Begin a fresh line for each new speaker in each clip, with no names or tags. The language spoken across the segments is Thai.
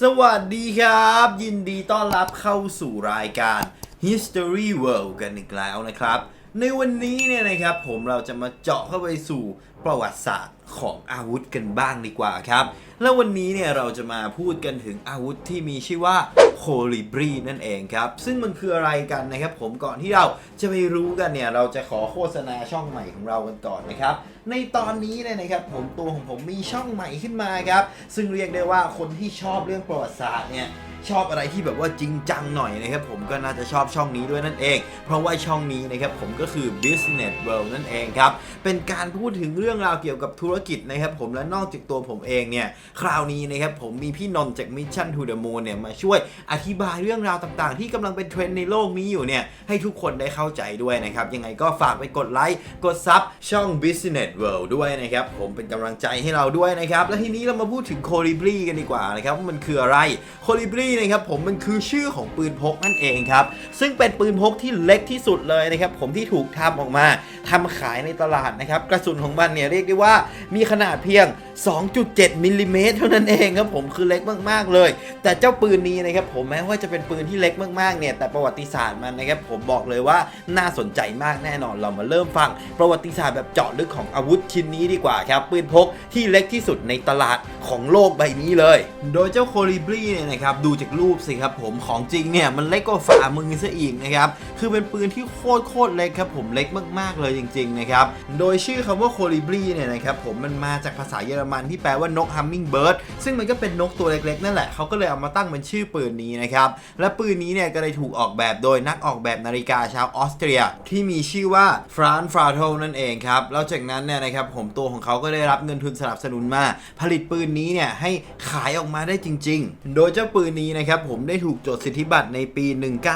สวัสดีครับ ยินดีต้อนรับเข้าสู่รายการ History World กันอีกแล้วนะครับ ในวันนี้เนี่ยนะครับผมเราจะมาเจาะเข้าไปสู่ประวัติศาสตร์ของอาวุธกันบ้างดีกว่าครับ แล้ววันนี้เนี่ยเราจะมาพูดกันถึงอาวุธที่มีชื่อว่า โคลิบรีนั่นเองครับ ซึ่งมันคืออะไรกันนะครับ ผมก่อนที่เราจะไปรู้กันเนี่ย เราจะขอโฆษณาช่องใหม่ของเรากันก่อนนะครับ ในตอนนี้เนี่ยนะครับ ผมตัวของผมมีช่องใหม่ขึ้นมาครับ ซึ่งเรียกได้ว่าคนที่ชอบเรื่องประวัติศาสตร์เนี่ย ชอบอะไรที่แบบว่าจริงจังหน่อยนะครับผมก็น่าจะชอบช่องนี้ด้วยนั่นเอง เพราะว่าช่องนี้นะครับผมก็คือ Business World นั่นเองครับเป็นการพูดถึงเรื่องราวเกี่ยวกับธุรกิจนะครับผมและนอกจากตัวผมเองเนี่ยคราวนี้นะครับผมมีพี่นนท์จาก Mission to the Moon เนี่ยมาช่วยอธิบายเรื่องราวต่างๆ ที่กำลังเป็นเทรนด์ในโลกนี้อยู่เนี่ยให้ทุกคนได้เข้าใจด้วยนะครับยังไงก็ฝากไปกดไลค์กดซับช่อง Business World ด้วยนะครับผมเป็นกำลังใจให้เราด้วยนะครับและทีนี้เรามาพูดถึง Colibri กันดีกว่านะครับว่ามันคืออะไร Colibri นะครับผมมันคือชื่อของปืนพกนั่นเองครับ ซึ่งเป็นปืนพกที่เล็กที่สุดเลยนะครับผมที่ถูกทำออกมาทำขายในตลาดนะครับ กระสุนของมันเนี่ยเรียกได้ว่ามีขนาดเพียง 2.7มิลลิเมตรเท่านั้นเองครับผมคือเล็กมากๆเลย แต่เจ้าปืนนี้นะครับผมแม้ว่าจะเป็นปืนที่เล็กมากๆเนี่ยแต่ประวัติศาสตร์มันนะครับผมบอกเลยว่าน่าสนใจมากแน่นอนเรามาเริ่มฟัง ประวัติศาสตร์แบบเจาะลึกของอาวุธชิ้นนี้ดีกว่าครับปืนพกที่เล็กที่สุดในตลาดของโลกใบนี้เลย โดยเจ้าโคลิบรีเนี่ยนะครับดูจากรูปสิครับผมของจริงเนี่ยมันเล็กกว่าฝ่ามือซะอีกนะครับคือเป็นปืนที่โคตรโคตรเล็กครับผมเล็กมากๆเลยจริงๆนะครับ โดยชื่อคำว่าโคลิบรีเนี่ยนะครับผมมันมาจากภาษาเยอรมันที่แปลว่านกฮัมมิงเบิร์ดซึ่งมันก็เป็นนกตัวเล็กๆ นั่นแหละเขาก็เลยเอามาตั้งเป็นชื่อปืนนี้นะครับ และปืนนี้เนี่ยก็เลยถูกออกแบบโดยนักออกแบบนาฬิกาชาวออสเตรีย ที่มีชื่อว่าฟรานฟราโทนั่นเองครับ แล้วจากนั้นเนี่ยนะครับผมตัวของเขาก็ได้รับเงินทุนสนับสนุนมา ผลิตปืนนี้เนี่ยให้ขายออกมาได้จริง ๆ โดยเจ้าปืนนี้นะครับผมได้ถูกจดสิทธิบัตรในปี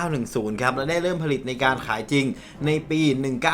1910 ครับ และได้เริ่มผลิตในการขายจริงในปี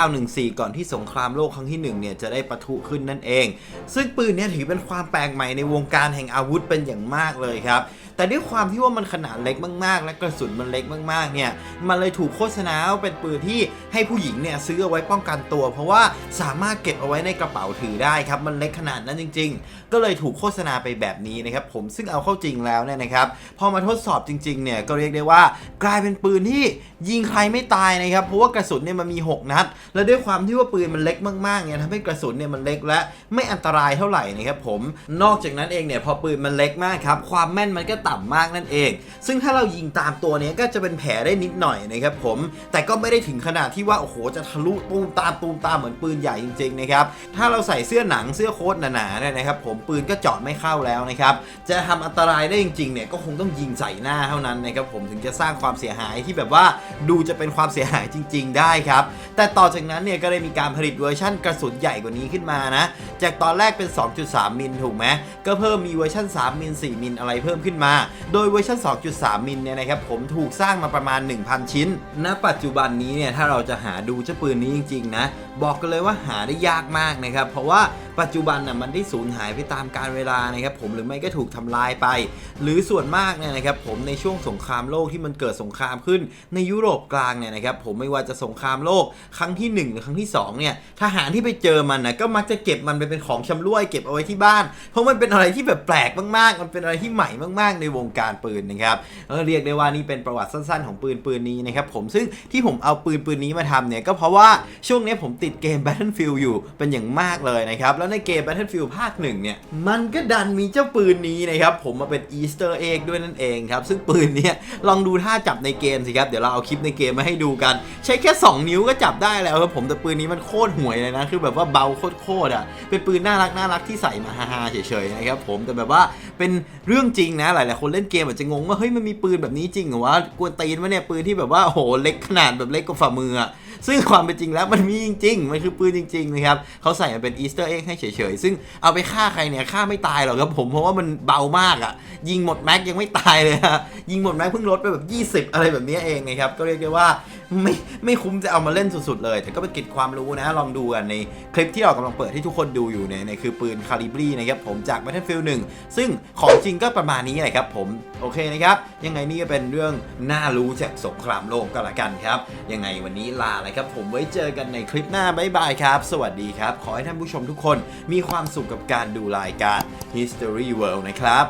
1914ก่อนที่สงครามโลกครั้งที่1เนี่ยจะได้ปะทุขึ้นนั่นเอง ซึ่งปืนเนี้ถือเป็นความแปลกใหม่ในวงการแห่งอาวุธเป็นอย่างมากเลยครับแต่ด้วยความที่ว่ามันขนาดเล็กมากๆ และกระสุนมันเล็กมากๆ เนี่ย มันเลยถูกโฆษณาว่าเป็นปืนที่ให้ผู้หญิงเนี่ยซื้อเอาไว้ป้องกันตัว เพราะว่าสามารถเก็บเอาไว้ในกระเป๋าถือได้ครับ มันเล็กขนาดนั้นจริง ๆ ก็เลยถูกโฆษณาไปแบบนี้นะครับผมซึ่งเอาเข้าจริงแล้วเนี่ยนะครับพอมาทดสอบจริงๆเนี่ยก็เรียกได้ว่ากลายเป็นปืนที่ยิงใครไม่ตายนะครับเพราะว่ากระสุนเนี่ยมันมี 6 นัด และด้วยความที่ว่าปืนมันเล็กมากๆเนี่ยทำให้กระสุนเนี่ยมันเล็กและไม่อันตรายเท่าไหร่นะครับผมนอกจากนั้นเองเนี่ยพอปืนมันเล็กมากครับความแม่นมันก็ต่ำมากนั่นเอง ซึ่งถ้าเรายิงตามตัวเนี้ยก็จะเป็นแผลได้นิดหน่อยนะครับผม แต่ก็ไม่ได้ถึงขนาดที่ว่า โอ้โห จะทะลุตูมตามตูมตามเหมือนปืนใหญ่จริงๆนะครับ ถ้าเราใส่เสื้อหนังเสื้อโค้ทหนาๆเนี่ยนะครับผมปืนก็เจาะไม่เข้าแล้วนะครับ จะทำอันตรายได้จริงๆเนี่ยก็คงต้องยิงใส่หน้าเท่านั้นนะครับผมถึงจะสร้างความเสียหายที่แบบว่าดูจะเป็นความเสียหายจริง ๆ ได้ครับ แต่ต่อจากนั้นเนี่ยก็ได้มีการผลิตเวอร์ชั่นกระสุนใหญ่กว่านี้ขึ้นมานะ จากตอนแรกเป็น 2.3 มิลถูกไหมก็เพิ่มมีเวอร์ชัน3 มิล 4 มิลอะไรเพิ่มขึ้นมาโดยเวอร์ชัน2.3 มิลเนี่ยนะครับผมถูกสร้างมาประมาณ 1,000 ชิ้น ณ ปัจจุบันนี้เนี่ยถ้าเราจะหาดูเจ้าปืนนี้จริงๆนะบอกกันเลยว่าหาได้ยากมากนะครับเพราะว่าปัจจุบันน่ะมันได้สูญหายไปตามกาลเวลานะครับผมหรือไม่ก็ถูกทำลายไป หรือส่วนมากเนี่ยนะครับผมในช่วงสงครามโลกที่มันเกิดสงครามขึ้นในยุโรปกลางเนี่ยนะครับผมไม่ว่าจะสงครามโลกครั้งที่ 1 หรือครั้งที่2เนี่ยทหารที่ไปเจอมันนะก็มักจะเก็บมันไปเป็นของชำร่วยเก็บเอาไว้ที่บ้าน เพราะมันเป็นอะไรที่แบบแปลกมากๆ มันเป็นอะไรที่ใหม่มากๆ ในวงการปืนนะครับเออเรียกได้ว่านี่เป็นประวัติสั้นๆ ของปืนปืนนี้นะครับผมซึ่งที่ผมเอาปืนปืนนี้มาทำเนี่ยก็เพราะว่าช่วงนี้ผมติดเกม Battlefield อยู่เป็นอย่างมากเลยนะครับแล้วในเกม Battlefield ภาคหนึ่งเนี่ยมันก็ดันมีเจ้าปืนนี้นะครับผมมาเป็นอีสเตอร์เอ็กด้วยนั่นเองครับซึ่งปืนเนี้ยลองดูท่าจับในเกมสิครับเดี๋ยวเราเอาคลิปในเกมมาให้ดูกัน ใช้แค่ 2 นิ้วก็จับได้แล้วครับผมแต่ปืนนี้มันโคตรห่วยเลยนะคือแบบว่าเบาโคตรๆอะเป็นปืนน่ารักน่ารักที่ใส่มาฮาๆเฉยๆนะครับผมแต่แบบว่าเป็นเรื่องจริงนะหลายๆคนเล่นเกมอาจจะงงว่าเฮ้ยมันมีปืนแบบนี้จริงเหรอวะกวนตีนวะเนี่ยปืนที่แบบว่าโอ้โหเล็กขนาดแบบเล็กกว่าฝ่ามืออะซึ่งความเป็นจริงแล้วมันมีจริงๆ มันคือปืนจริงๆนะครับเขาใส่มาเป็นอีสเตอร์เอ็กให้เฉยๆ ซึ่งเอาไปฆ่าใครเนี่ยฆ่าไม่ตายหรอกครับผมเพราะว่ามันเบามากอะ่ะ ยิงหมดแม็กยังไม่ตายเลยฮะยิงหมดแม็กเพิ่งลดไปแบบ 20 อะไรแบบนี้เองนะครับก็เรียกได้ว่าไม่ไม่คุ้มจะเอามาเล่นสุดๆเลย แต่ก็เป็นเกร็ดความรู้นะลองดูกันในคลิปที่เรากำลังเปิดให้ทุกคนดูอยู่เนี่ยเนี่ยคือปืนคาลิบรีนะครับผมจาก Battlefield 1 ซึ่งของจริงก็ประมาณนี้แหละครับผมโอเคนะครับยังไงนี่ก็เป็นเรื่องน่ารู้จากสงครามโลกก็แล้วกันครับ ยังไงวันนี้ลาเลยครับผมไว้เจอกันในคลิปหน้าบ๊ายบายครับ สวัสดีครับ ขอให้ท่านผู้ชมทุกคนมีความสุขกับการดูรายการ History World นะครับ